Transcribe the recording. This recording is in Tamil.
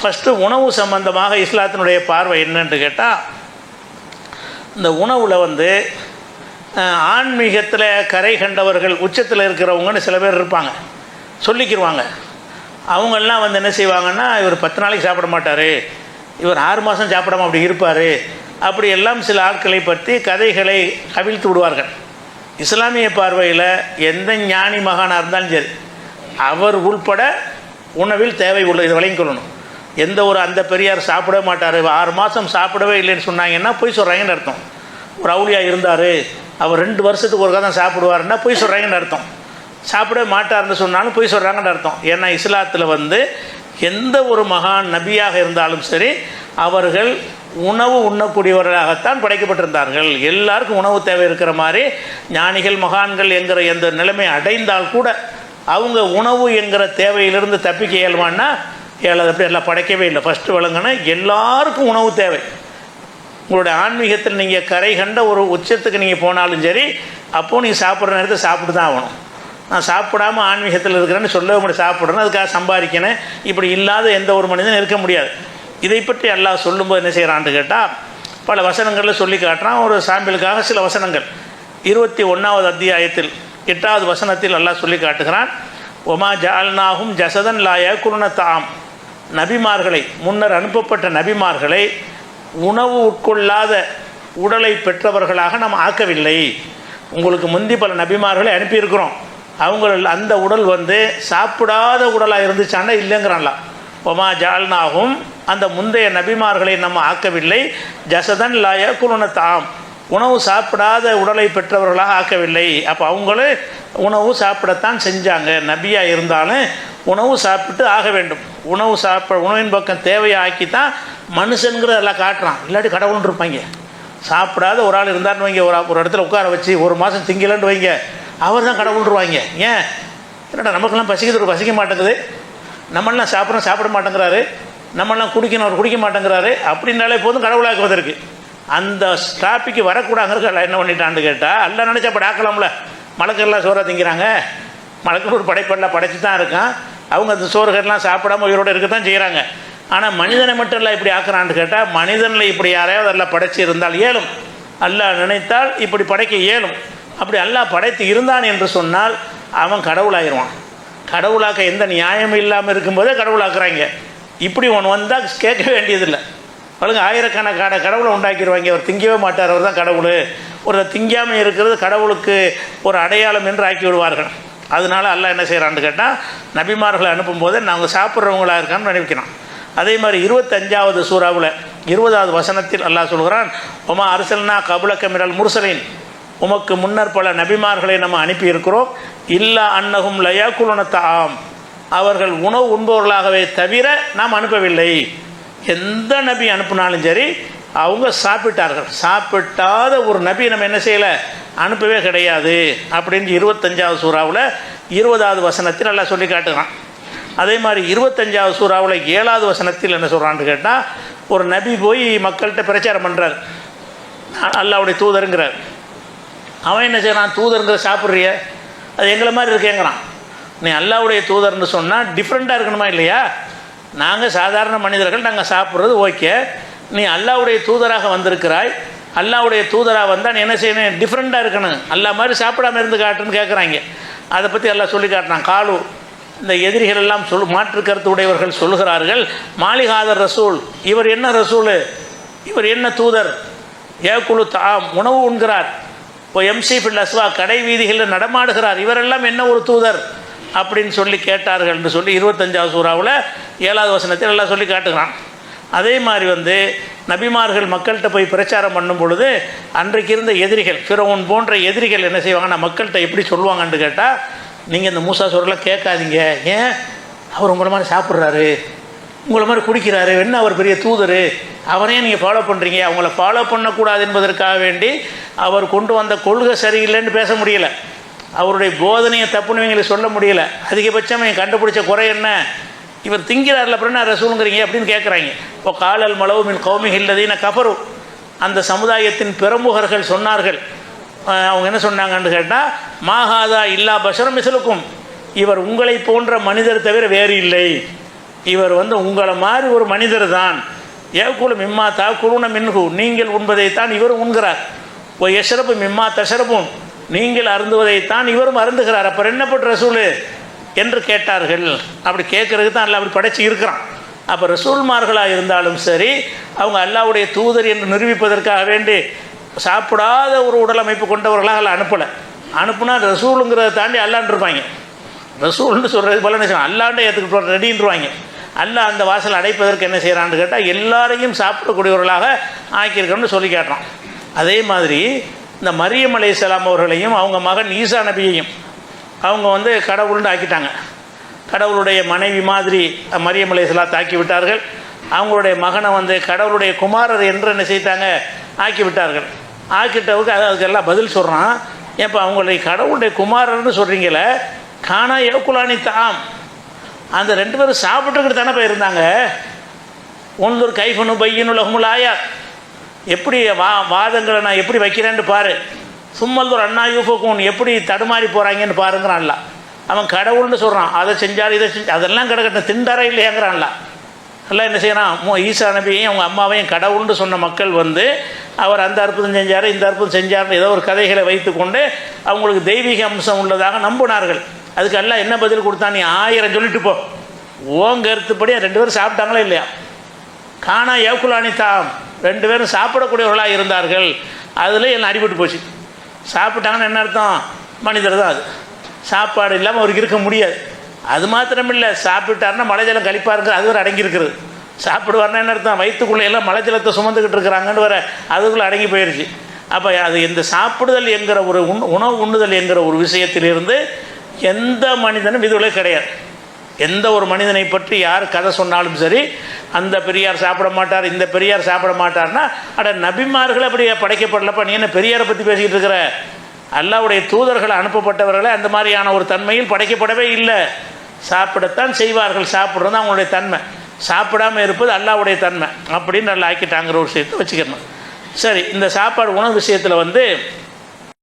ஃபஸ்ட்டு உணவு சம்பந்தமாக இஸ்லாத்தினுடைய பார்வை என்னன்னு கேட்டால் இந்த உணவில் வந்து ஆன்மீகத்தில் கரை கண்டவர்கள் உச்சத்தில் இருக்கிறவங்கன்னு சில பேர் இருப்பாங்க. சொல்லிக்கிருவாங்க. அவங்கெல்லாம் வந்து என்ன செய்வாங்கன்னா இவர் பத்து நாளைக்கு சாப்பிட மாட்டார். இவர் ஆறு மாதம் சாப்பிடாம அப்படி இருப்பார். அப்படி எல்லாம் சில ஆட்களை பற்றி கதைகளை கவிழ்த்து விடுவார்கள். இஸ்லாமிய பார்வையில் எந்த ஞானி மகானாக இருந்தாலும் சரி அவர் உள்பட உணவில் தேவை உள்ள இதை விளங்கிக் கொள்ளணும் எந்த ஒரு அந்த பெரியார் சாப்பிடவே மாட்டார். ஆறு மாதம் சாப்பிடவே இல்லைன்னு சொன்னாங்கன்னா பொய் சொல்கிறாங்கன்னு அர்த்தம். ஒரு அவுளியாக இருந்தார். அவர் ரெண்டு வருஷத்துக்கு ஒருக்கா தான் சாப்பிடுவாருன்னா பொய் சொல்கிறாங்கன்னு அர்த்தம். சாப்பிடவே மாட்டார்னு சொன்னாலும் பொய் சொல்கிறாங்கன்னு அர்த்தம். ஏன்னா இஸ்லாத்தில் வந்து எந்த ஒரு மகான் நபியாக இருந்தாலும் சரி அவர்கள் உணவு உண்ணக்கூடியவர்களாகத்தான் படைக்கப்பட்டிருந்தார்கள். எல்லாருக்கும் உணவு தேவை இருக்கிற மாதிரி ஞானிகள் மகான்கள் என்கிற எந்த நிலைமை அடைந்தால் கூட அவங்க உணவு என்கிற தேவையிலிருந்து தப்பிக்க இயல்வான்னா ஏழாவது அப்படி எல்லாம் படைக்கவே இல்லை. ஃபஸ்ட்டு விளங்குனா எல்லாருக்கும் உணவு தேவை. உங்களுடைய ஆன்மீகத்தில் நீங்கள் கரை கண்ட ஒரு உச்சத்துக்கு நீங்கள் போனாலும் சரி அப்போது நீங்கள் சாப்பிட்ற நேரத்தை சாப்பிட்டு தான் ஆகணும். நான் சாப்பிடாம ஆன்மீகத்தில் இருக்கிறேன்னு சொல்லவே முடியும் சாப்பிட்றேன்னு அதுக்காக சம்பாதிக்கணும் இப்படி இல்லாத எந்த ஒரு மனிதனும் இருக்க முடியாது. இதை பற்றி எல்லாம் சொல்லும்போது என்ன செய்கிறான்னு கேட்டால் பல வசனங்களில் சொல்லி காட்டுறான். ஒரு சாம்பிளுக்காக சில வசனங்கள். இருபத்தி ஒன்றாவது அத்தியாயத்தில் எட்டாவது வசனத்தில் எல்லாம் சொல்லி காட்டுகிறான். ஒமா ஜால்னாகும் ஜசதன் லாய குருணத்தாம் நபிமார்களை முன்னர் அனுப்பப்பட்ட நபிமார்களை உணவு உட்கொள்ளாத உடலை பெற்றவர்களாக நாம் ஆக்கவில்லை. உங்களுக்கு முந்தி பல நபிமார்களை அனுப்பியிருக்கிறோம். அவங்க அந்த உடல் வந்து சாப்பிடாத உடலாக இருந்துச்சான்னா இல்லைங்கிறான்லாம் ஒமா ஜால்னாகும் அந்த முந்தைய நபிமார்களை நம்ம ஆக்கவில்லை. ஜசதன் லாய குருணத்தாம் உணவு சாப்பிடாத உடலை பெற்றவர்களாக ஆக்கவில்லை. அப்போ அவங்களும் உணவு சாப்பிடத்தான் செஞ்சாங்க. நபியாக இருந்தாலும் உணவு சாப்பிட்டு ஆக வேண்டும். உணவு சாப்பிட உணவின் பக்கம் தேவையை ஆக்கி தான் மனுஷனுங்கிறத எல்லாம் காட்டுறான். இல்லாட்டி கடவுள்னு இருப்பாங்க. சாப்பிடாத ஒரு ஆள் இருந்தார்னு வைங்க ஒரு ஒரு இடத்துல உட்கார வச்சு ஒரு மாதம் திங்கலன்னு வைங்க அவர் தான் கடவுள்ருவாங்க ஏன்? என்னடா நமக்கெல்லாம் பசிக்கிறது பசிக்க மாட்டேங்குது. நம்மளாம் சாப்பிட்றோம் சாப்பிட மாட்டேங்கிறாரு. நம்மளாம் குடிக்கணும் அவர் குடிக்க மாட்டேங்கிறாரு. அப்படின்னாலே போதும் கடவுளாக்குவதற்கு. அந்த டாப்பிக்கு வரக்கூடாங்கிறது என்ன பண்ணிட்டான்னு கேட்டால் எல்லாம் நினச்சா அப்படி ஆக்கலாம்ல மலக்கெல்லாம் சோறாக திங்கிறாங்க. மலக்கு ஒரு படைப்பெல்லாம் படைச்சு தான் இருக்கான். அவங்க அந்த சோறுகள்லாம் சாப்பிடாம உயிரோடு இருக்க தான் செய்கிறாங்க ஆனால் மனிதனை மட்டும் இல்லை இப்படி ஆக்குறான்னு கேட்டால் மனிதனில் இப்படி யாரையாவது எல்லாம் படைச்சி இருந்தால் இயலும் அல்லாஹ் நினைத்தால் இப்படி படைக்க இயலும் அப்படி அல்லாஹ் படைத்து இருந்தான் என்று சொன்னால் அவன் கடவுளாயிருவான். கடவுளாக்க எந்த நியாயமும் இல்லாமல் இருக்கும்போதே கடவுளாக்குறாங்க. இப்படி ஒன்று வந்தால் கேட்க வேண்டியதில்லை. பழங்க ஆயிரக்கணக்கான கடவுளை உண்டாக்கிடுவாங்க அவர் திங்கவே மாட்டார். அவர் தான் கடவுள். ஒரு திங்காமல் இருக்கிறது கடவுளுக்கு ஒரு அடையாளம் என்று ஆக்கி விடுவார்கள். அதனால அல்லாஹ் என்ன செய்கிறான்னு கேட்டால் நபிமார்களை அனுப்பும்போது நாங்கள் சாப்பிட்றவங்களாக இருக்கான்னு நினைக்கிறோம் அதே மாதிரி இருபத்தஞ்சாவது சூறாவில் இருபதாவது வசனத்தில் அல்லாஹ் சொல்கிறான் உமா அரசல்னா கபுலக்க மிரல் முர்சலின். உமக்கு முன்னர் பல நபிமார்களை நம்ம அனுப்பியிருக்கிறோம். இல்லா அன்னகும் லயாக்குலனத்தாம் அவர்கள் உணவு உண்பவர்களாகவே தவிர நாம் அனுப்பவில்லை. எந்த நபி அனுப்புனாலும் சரி அவங்க சாப்பிட்டார்கள். சாப்பிட்டாத ஒரு நபி நம்ம என்ன செய்யலை? அனுப்பவே கிடையாது அப்படின்னு இருபத்தஞ்சாவது சூறாவில் இருபதாவது வசனத்தில் நல்லா சொல்லி காட்டுகிறான் அதே மாதிரி இருபத்தஞ்சாவது சூறாவில் ஏழாவது வசனத்தில் என்ன சொல்கிறான்னு கேட்டால் ஒரு நபி போய் மக்கள்கிட்ட பிரச்சாரம் பண்ணுறார் அல்லாவுடைய தூதருங்கிறார். அவன் என்ன செய்கிறான் தூதருங்கிற சாப்பிட்றிய? அது எங்களை மாதிரி இருக்கேங்கிறான். நீ அல்லாவுடைய தூதர்னு சொன்னால் டிஃப்ரெண்ட்டாக இருக்கணுமா இல்லையா? நாங்கள் சாதாரண மனிதர்கள் நாங்கள் சாப்பிட்றது ஓகே நீ அல்லாவுடைய தூதராக வந்திருக்கிறாய். அல்லாவுடைய தூதராக வந்தால் நீ என்ன செய்யணும் டிஃப்ரெண்ட்டாக இருக்கணும். அல்லா மாதிரி சாப்பிடாம இருந்து காட்டுன்னு கேட்குறாங்க அதை பற்றி எல்லாம் சொல்லி காட்டினான் காலு இந்த எதிரிகள் எல்லாம் சொல் மாற்று கருத்து உடையவர்கள் சொல்லுகிறார்கள். மாளிகாதர் ரசூல் இவர் என்ன ரசூல்? இவர் என்ன தூதர்? ஏக்குழு தாம் உணவு உண்கிறார். இப்போ எம்சி பில் அஸ்வா கடை வீதிகளில் நடமாடுகிறார். இவரெல்லாம் என்ன ஒரு தூதர்? அப்படின்னு சொல்லி கேட்டார்கள் என்று சொல்லி இருபத்தஞ்சாவது சூறாவில் ஏழாவது வசனத்தில் எல்லாம் சொல்லி காட்டுகிறான். அதே மாதிரி வந்து நபிமார்கள் மக்கள்கிட்ட போய் பிரச்சாரம் பண்ணும் பொழுது அன்றைக்கு இருந்த எதிரிகள் ஃபிரௌன் போன்ற எதிரிகள் என்ன செய்வாங்கன்னா மக்கள்கிட்ட எப்படி சொல்லுவாங்கன்னு கேட்டால் நீங்கள் இந்த மூசா சோறெல்லாம் கேட்காதீங்க. ஏன்? அவர் உங்களை மாதிரி சாப்பிட்றாரு. உங்களை மாதிரி குடிக்கிறாரு. என்ன அவர் பெரிய தூதர்? அவரையும் நீங்கள் ஃபாலோ பண்ணுறீங்க அவங்கள ஃபாலோ பண்ணக்கூடாது என்பதற்காக வேண்டி அவர் கொண்டு வந்த கொள்கை சரியில்லைன்னு பேச முடியலை. அவருடைய போதனையை தப்புன்னு இவங்களுக்கு சொல்ல முடியல. அதிகபட்சம் கண்டுபிடிச்ச குறை என்ன? இவர் திங்கிறார்ல அப்புறம் என்ன ரசூலுங்கிறீங்க அப்படின்னு கேட்குறாங்க இப்போ காலல் மலவு மின் கௌமி இல்லதீன கபரு அந்த சமுதாயத்தின் பிரமுகர்கள் சொன்னார்கள். அவங்க என்ன சொன்னாங்கன்னு கேட்டால் மாகாதா இல்லா பஷரம் மிசலுக்கும் இவர் உங்களை போன்ற மனிதர் தவிர வேறு இல்லை. இவர் வந்து உங்களை மாதிரி ஒரு மனிதர் தான். ஏக்குல மிம்மா தா குருண மின்ஹு. நீங்கள் உண்பதைத்தான் இவரும் உண்கிறார். ஓ எஷரப்பு மிம்மா தஷரப்பும் நீங்கள் அருந்துவதைத்தான் இவரும் அருந்துகிறார். அப்புறம் என்னப்பட்ட ரசூலு? என்று கேட்டார்கள். அப்படி கேட்குறதுக்கு தான் அல்ல அப்படி படைச்சி இருக்கிறான். அப்போ ரசூல்மார்களாக இருந்தாலும் சரி அவங்க அல்லாவுடைய தூதர் என்று நிரூபிப்பதற்காக வேண்டி சாப்பிடாத ஒரு உடல் அமைப்பு கொண்டவர்களாக அல்ல அனுப்பலை. அனுப்புனா ரசூலுங்கிறத தாண்டி அல்லான்னு இருப்பாங்க. ரசூல்னு சொல்கிறது போல என்ன அல்லாண்டே ஏற்றுக்கிட்டு ரெடின்றுவாங்க. அல்லாஹ் அந்த வாசல் அடைப்பதற்கு என்ன செய்கிறான்னு கேட்டால் எல்லாரையும் சாப்பிடக்கூடியவர்களாக ஆக்கியிருக்கோம்னு சொல்லி காட்டுறான். அதே மாதிரி இந்த மரியம் அலைஹிஸ்ஸலாம் அவர்களையும் அவங்க மகன் ஈசா நபியையும் அவங்க வந்து கடவுள்னு ஆக்கிட்டாங்க. கடவுளுடைய மனைவி மாதிரி மரியமலை அலைஹிஸ்ஸலாம் தாக்கி விட்டார்கள் அவங்களுடைய மகனை வந்து கடவுளுடைய குமாரர் என்று என்ன செய்தாங்க? ஆக்கி விட்டார்கள் ஆக்கிட்டவுக்கு அது அதுக்கெல்லாம் பதில் சொல்கிறான் இப்போ அவங்களுடைய கடவுளுடைய குமாரர்னு சொல்கிறீங்களே காணா ஏக்குலானி தாம். அந்த ரெண்டு பேரும் சாப்பிட்டுக்கிட்டு தானே போயிருந்தாங்க. ஒன்று கைஃபனு பையனு லகுமுல் ஆயா எப்படி வா வாதங்களை நான் எப்படி வைக்கிறேன்னு பாரு. சும்மல்தூர் அண்ணா யூஃபுக்கும் எப்படி தடுமாறி போகிறாங்கன்னு பாருங்கிறான்ல அவன் கடவுள்னு சொல்கிறான் அதை செஞ்சார் இதை செஞ்சு அதெல்லாம் கிடக்கட்டும் திண்டார இல்லையாங்கிறான்ல எல்லாம் என்ன செய்யறான்? ஈசா நபியையும் அவங்க அம்மாவையும் கடவுள்னு சொன்ன மக்கள் வந்து அவர் அந்த அற்புதம் செஞ்சார் இந்த அற்புதம் செஞ்சார்னு ஏதோ ஒரு கதைகளை வைத்துக்கொண்டு அவங்களுக்கு தெய்வீக அம்சம் உள்ளதாக நம்பினார்கள். அதுக்கு எல்லாம் என்ன பதில் கொடுத்தா நீ ஆயிரம் சொல்லிட்டு போ. ஓங்க கருத்துப்படி ரெண்டு பேரும் சாப்பிட்டாங்களா இல்லையா? காணா ஏக்குலானி தாம் ரெண்டு பேரும் சாப்பிடக்கூடியவர்களாக இருந்தார்கள். அதில் என்ன அடிபட்டு போச்சு. சாப்பிட்டாங்கன்னு என்ன அர்த்தம்? மனிதர் தான் அது. சாப்பாடு இல்லாமல் அவருக்கு இருக்க முடியாது. அது மாத்திரம் இல்லை சாப்பிட்டாருன்னா மலைஜலம் கழிப்பாக இருக்கிறது அது ஒரு அடங்கியிருக்கிறது. சாப்பிடுவார்னா என்ன அர்த்தம்? வயிற்றுக்குள்ளே எல்லாம் மலைஜலத்தை சுமந்துக்கிட்டு இருக்கிறாங்கன்னு வர அதுக்குள்ளே அடங்கி போயிடுச்சு அப்போ அது இந்த சாப்பிடுதல் என்கிற ஒரு உண் உணவு உண்ணுதல் என்கிற ஒரு விஷயத்திலிருந்து எந்த மனிதனும் விதுவிலே கிடையாது. எந்த ஒரு மனிதனை பற்றி யார் கதை சொன்னாலும் சரி அந்த பெரியார் சாப்பிட மாட்டார் இந்த பெரியார் சாப்பிட மாட்டார்னா அட நபிமார்கள் அப்படி படைக்கப்படலப்பா நீ என்ன பெரியாரை பற்றி பேசிக்கிட்டு இருக்கிற? அல்லாவுடைய தூதர்கள் அனுப்பப்பட்டவர்களை அந்த மாதிரியான ஒரு தன்மையில் படைக்கப்படவே இல்லை. சாப்பிடத்தான் செய்வார்கள் சாப்பிட்றது அவங்களுடைய தன்மை. சாப்பிடாமல் இருப்பது அல்லாவுடைய தன்மை. அப்படின்னு நல்லா ஆக்கிட்டாங்கிற ஒரு விஷயத்தை வச்சுக்கணும். சரி இந்த சாப்பாடு உணவு விஷயத்தில் வந்து